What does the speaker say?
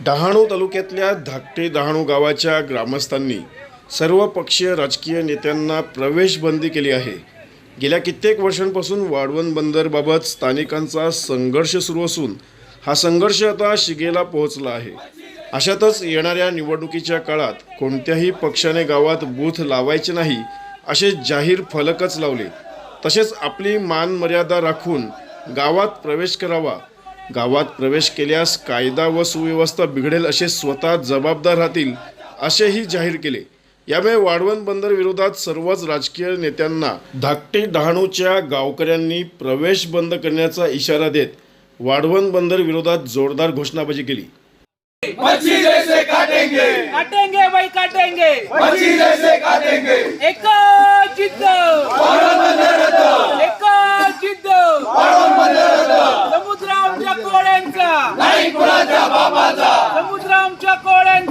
डहाणू तालुक्यातल्या धाकटे डहाणू गावाच्या ग्रामस्थांनी सर्व पक्षीय राजकीय नेत्यांना प्रवेश बंदी केली आहे. गेल्या कित्येक वर्षांपासून वाढवण बंदरबाबत स्थानिकांचा संघर्ष सुरू असून हा संघर्ष आता शिगेला पोहोचला आहे. अशातच येणाऱ्या निवडणुकीच्या काळात कोणत्याही पक्षाने गावात बूथ लावायचे नाही असे जाहीर फलकच लावले. तसेच आपली मान मर्यादा राखून गावात प्रवेश करावा गावात प्रवेश केल्यास कायदा व सुव्यवस्था बिघडेल असे स्वतः जबाबदार राहतील असेही जाहीर केले. यामुळे वाढवण बंदर विरोधात सर्वच राजकीय नेत्यांना धाकटे डहाणूच्या गावकऱ्यांनी प्रवेश बंद करण्याचा इशारा देत वाढवण बंदर विरोधात जोरदार घोषणाबाजी केली. मच्छी जैसे काटेंगे. काटेंगे भाई काटेंगे.